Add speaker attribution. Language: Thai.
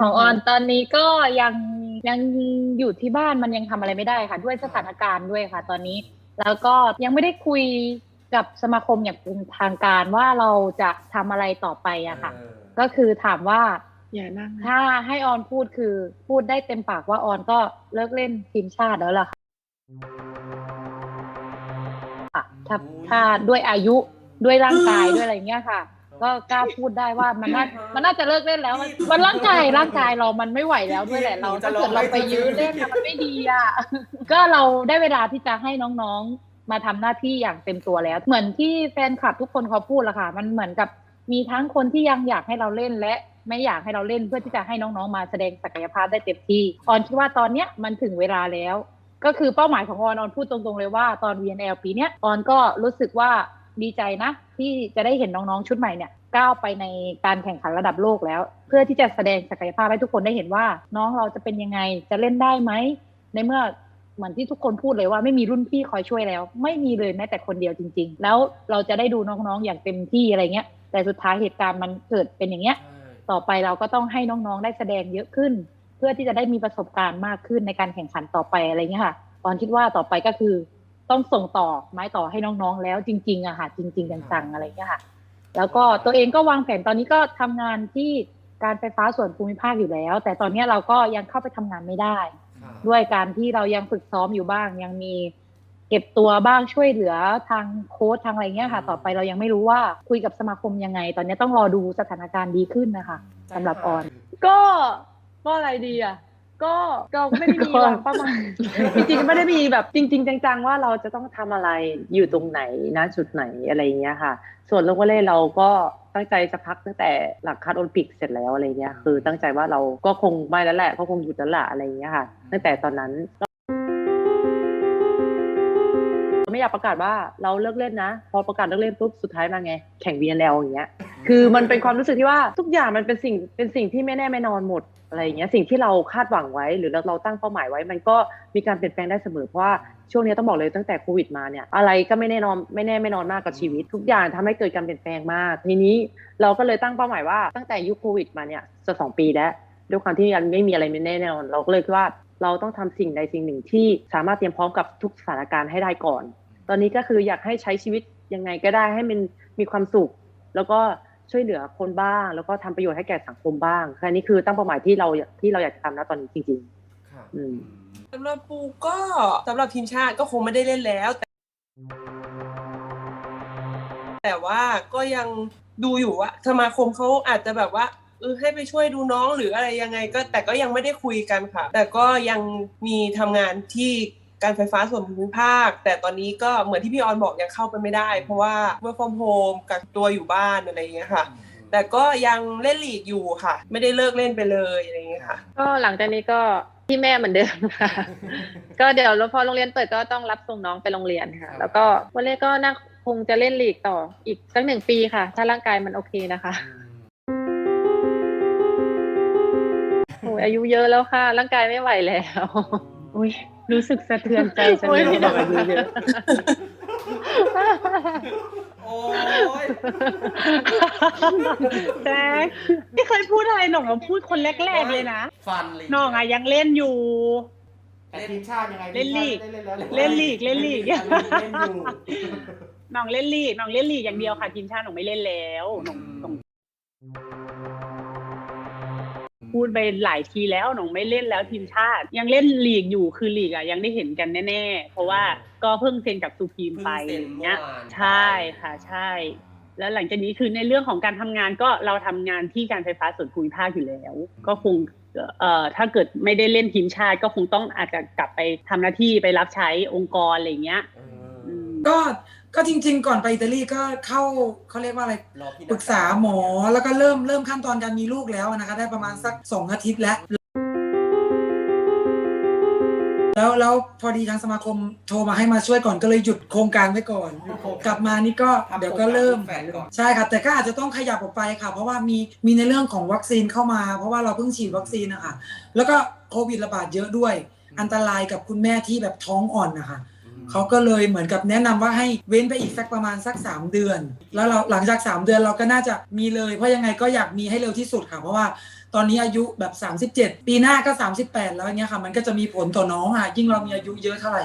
Speaker 1: ของออนตอนนี้ก็ยังยังอยู่ที่บ้านมันยังทำอะไรไม่ได้ค่ะ ด้วยสถานการณ์ด้วยค่ะ ตอนนี้ แล้วก็ยังไม่ได้คุยกับสมาคมอย่างเป็นทางการว่าเราจะทำอะไรต่อไปอะค่ะ ก็คือถามว่า
Speaker 2: อย่านั่งนะ
Speaker 1: ถ้าให้ออนพูดคือพูดได้เต็มปากว่าออนก็เลิกเล่นทีมชาติแล้วล่ะค่ะถ้าถ้าด้วยอายุด้วยร่างกายด้วยอะไรเงี้ยค่ะ ก็กล้าพูดได้ว่ามันน่ามันน่าจะเลิกเล่นแล้วมันมันร่างกายร่างกายเรามันไม่ไหวแล้วด้วยแหละเราถ้าเกิดเราไปยื้อเล่นอะมันไม่ดีอะก็เราได้เวลาที่จะให้น้องๆ มาทำหน้าที่อย่างเต็มตัวแล้ว เหมือนที่แฟนคลับทุกคนเขาพูดละค่ะ มันเหมือนกับมีทั้งคนที่ยังอยากให้เราเล่นและไม่อยากให้เราเล่นเพื่อที่จะให้น้องๆ มาแสดงศักยภาพได้เต็มที่ออนคิดว่าตอนเนี้ยมันถึงเวลาแล้ว ก็คือเป้าหมายของออนออนพูดตรงๆเลยว่าตอน VNL ปีเนี้ยออนก็รู้สึกว่า ดีใจนะ ที่จะได้เห็นน้องๆชุดใหม่เนี่ยก้าวไปในการแข่งขันระดับโลกแล้ว เพื่อที่จะแสดงศักยภาพให้ทุกคนได้เห็นว่า น้องเราจะเป็นยังไงจะเล่นได้ไหมในเมื่อเหมือนที่ทุกคนพูดเลยว่าไม่มีรุ่นพี่คอยช่วยแล้ว ไม่มีเลยแม้แต่คนเดียวจริง ๆ แล้วเราจะได้ดูน้องๆอย่างเต็มที่อะไรเงี้ย แต่สุดท้ายเหตุการณ์มันเกิดเป็นอย่างเงี้ย ต่อไปเราก็ต้องให้น้องๆได้แสดงเยอะขึ้น เพื่อที่จะได้มีประสบการณ์มากขึ้นในการแข่งขันต่อไปอะไรเงี้ยค่ะตอนคิดว่าต่อไปก็คือ ต้องส่งต่อไม้ต่อให้น้องๆ แล้วจริงๆอะค่ะจริง ๆ จังๆอะไรเงี้ยค่ะ แล้วก็ตัวเองก็วางแผนตอนนี้ก็ทำงานที่การไฟฟ้าส่วนภูมิภาคอยู่แล้ว แต่ตอนเนี้ยเราก็ยังเข้าไปทำงานไม่ได้ ด้วยการที่เรายังฝึกซ้อมอยู่บ้าง ยังมีเก็บตัวบ้างช่วยเหลือทางโค้ชทางอะไรเงี้ยค่ะ ต่อไปเรายังไม่รู้ว่าคุยกับสมาคมยังไง ตอนนี้ต้องรอดูสถานการณ์ดีขึ้นนะคะสำหรับออน ก็ก็อะไรดีอะ ก็ก็ไม่ได้มีวางเป้าหมาย
Speaker 2: จริงๆไม่ได้มีแบบจริง ๆ จังๆว่าเราจะต้องทำอะไรอยู่ตรงไหนนะจุดไหนอะไรอย่างเงี้ยค่ะ ส่วนโลกวอลเล่เราก็ตั้งใจจะพักตั้งแต่หลังคัดโอลิมปิกเสร็จแล้วอะไรเงี้ยคือตั้งใจว่าเราก็คงไม่แล้วแหละก็คงหยุดแล้วแหละอะไรเงี้ยค่ะตั้งแต่ตอนนั้นเราไม่อยากประกาศว่าเราเลิกเล่นนะ พอประกาศเลิกเล่นปุ๊บสุดท้ายมาไง แข่ง VNL อย่างเงี้ย คือมันเป็นความรู้สึกที่ว่าทุกอย่างมันเป็นสิ่งเป็นสิ่งที่ไม่แน่ไม่นอนหมดอะไรอย่างเงี้ยสิ่งที่เราคาดหวังไว้ หรือเราเราตั้งเป้าหมายไว้ มันก็มีการเปลี่ยนแปลงได้เสมอเพราะว่าช่วงนี้ต้องบอกเลยตั้งแต่โควิดมาเนี่ยอะไรก็ไม่แน่นอนไม่แน่ไม่นอนมากกับชีวิต ทุกอย่างทำให้เกิดการเปลี่ยนแปลงมาก ทีนี้เราก็เลยตั้งเป้าหมายว่าตั้งแต่ยุคโควิดมาเนี่ยจะสองปีแล้วด้วยความที่ยังไม่มีอะไรไม่แน่นอน เราก็เลยคิดว่าเราต้องทำสิ่งใดสิ่งหนึ่งที่สามารถเตรียมพร้อมกับทุกสถานการณ์ให้ได้ก่อน ตอนนี้ก็คืออยากให้ใช้ชีวิตยังไงก็ได้ให้มันมีความสุข แล้วก็ ช่วยเหลือคนบ้าง แล้วก็ทำประโยชน์ให้แก่สังคมบ้างแค่นี้คือตั้งเป้าหมายที่เราที่เราอยากจะทำนะตอนนี้จริง
Speaker 3: ครับ
Speaker 2: อืม
Speaker 4: สำหรับปูก็สำหรับทีมชาติก็คงไม่ได้เล่นแล้วแต่แต่ว่าก็ยังดูอยู่ว่าสมาคมเขาอาจจะแบบว่าเออให้ไปช่วยดูน้องหรืออะไรยังไงก็แต่ก็ยังไม่ได้คุยกันค่ะ แต่ก็ยังมีทำงานที่ การไฟฟ้าส่วนภูมิภาค แต่ตอนนี้ก็เหมือนที่พี่ออนบอกยังเข้าไปไม่ได้ เพราะว่า work from home กักตัวอยู่บ้านอะไรอย่างเงี้ยค่ะแต่ก็ยังเล่นลีกอยู่ค่ะ ไม่ได้เลิกเล่นไปเลยอะไรอย่างเงี้ยค่ะ
Speaker 5: ก็หลังจากนี้ก็ที่แม่เหมือนเดิมค่ะ ก็เดี๋ยวแล้วพอโรงเรียนเปิดก็ต้องรับส่งน้องไปโรงเรียนค่ะ แล้วก็วันนี้ก็น่าคงจะเล่นลีกต่ออีกสักหนึ่งปีค่ะ ถ้าร่างกายมันโอเคนะคะโอ้ยอายุเยอะแล้วค่ะ ร่างกายไม่ไหวแล้ว
Speaker 1: อุ้ย รู้สึกสะเทือนใจจัง
Speaker 5: โอ้
Speaker 1: เลยย
Speaker 5: พี่
Speaker 1: บอกอายุเยอะ
Speaker 3: โอ้ย
Speaker 6: แจ๊คไม่เคยพูดอะไรหน่องเราพูดคนแรกๆเลยนะ
Speaker 3: ฟันเลย
Speaker 6: หน่องอะยังเล่นอยู่
Speaker 3: แต่ทีมชาติยังไง
Speaker 6: เล่นลีก
Speaker 3: ทีมชาติได้แล้ว
Speaker 6: เล่นลีกเล่นลีก
Speaker 3: เล่นอยู่
Speaker 6: หน่องเล่นลีกหน่องเล่นลีกอย่างเดียวค่ะทีมชาติหน่องไม่เล่นแล้วหน่อง พูดไปหลายทีแล้วหน่องไม่เล่นแล้วทีมชาติ ยังเล่นลีกอยู่คือลีกอะยังได้เห็นกันแน่ๆ เพราะว่าก็เพิ่งเซ็นกับสุพีมไปอย่างเงี้ยใช่ค่ะใช่ แล้วหลังจากนี้คือในเรื่องของการทำงานก็เราทำงานที่การไฟฟ้าส่วนภูมิภาคอยู่แล้ว ก็คงเอ่อถ้าเกิดไม่ได้เล่นทีมชาติก็คงต้องอาจจะกลับไปทำหน้าที่ไปรับใช้องค์กรอะไรอย่างเงี้ย
Speaker 3: เอ
Speaker 6: อื
Speaker 3: อ
Speaker 6: ม
Speaker 7: ก็ก็จริง ๆ ก่อนไปอิตาลีก็เข้าเขาเรียกว่าอะไร
Speaker 3: รอพี่
Speaker 7: ปรึกษาหมอแล้วก็เริ่มเริ่มขั้นตอนการมีลูกแล้วนะคะ ได้ประมาณสักสองอาทิตย์แล้วแล้วแล้วพอดีทางสมาคมโทรมาให้มาช่วยก่อนก็เลยหยุดโครงการไว้ก่อน กลับมานี่ก็เดี๋ยวก็เริ่ม
Speaker 3: แฟนก่อน
Speaker 7: ใช่ค่ะแต่ก็อาจจะต้องขยับออกไปค่ะ เพราะว่ามีมีในเรื่องของวัคซีนเข้ามา เพราะว่าเราเพิ่งฉีดวัคซีนนะคะแล้วก็โควิดระบาดเยอะด้วย อันตรายกับคุณแม่ที่แบบท้องอ่อนนะคะ เขาก็เลยเหมือนกับแนะนำว่าให้เว้นไปอีกสักประมาณสัก 3 เดือน แล้วเราหลังจาก 3 เดือนเราก็น่าจะมีเลย เพราะยังไงก็อยากมีให้เร็วที่สุดค่ะเพราะว่าตอนนี้อายุแบบ 37 ปีหน้าก็ 38 แล้วอย่างเงี้ยค่ะ มันก็จะมีผลต่อน้องอะยิ่งเรามีอายุเยอะเท่าไหร่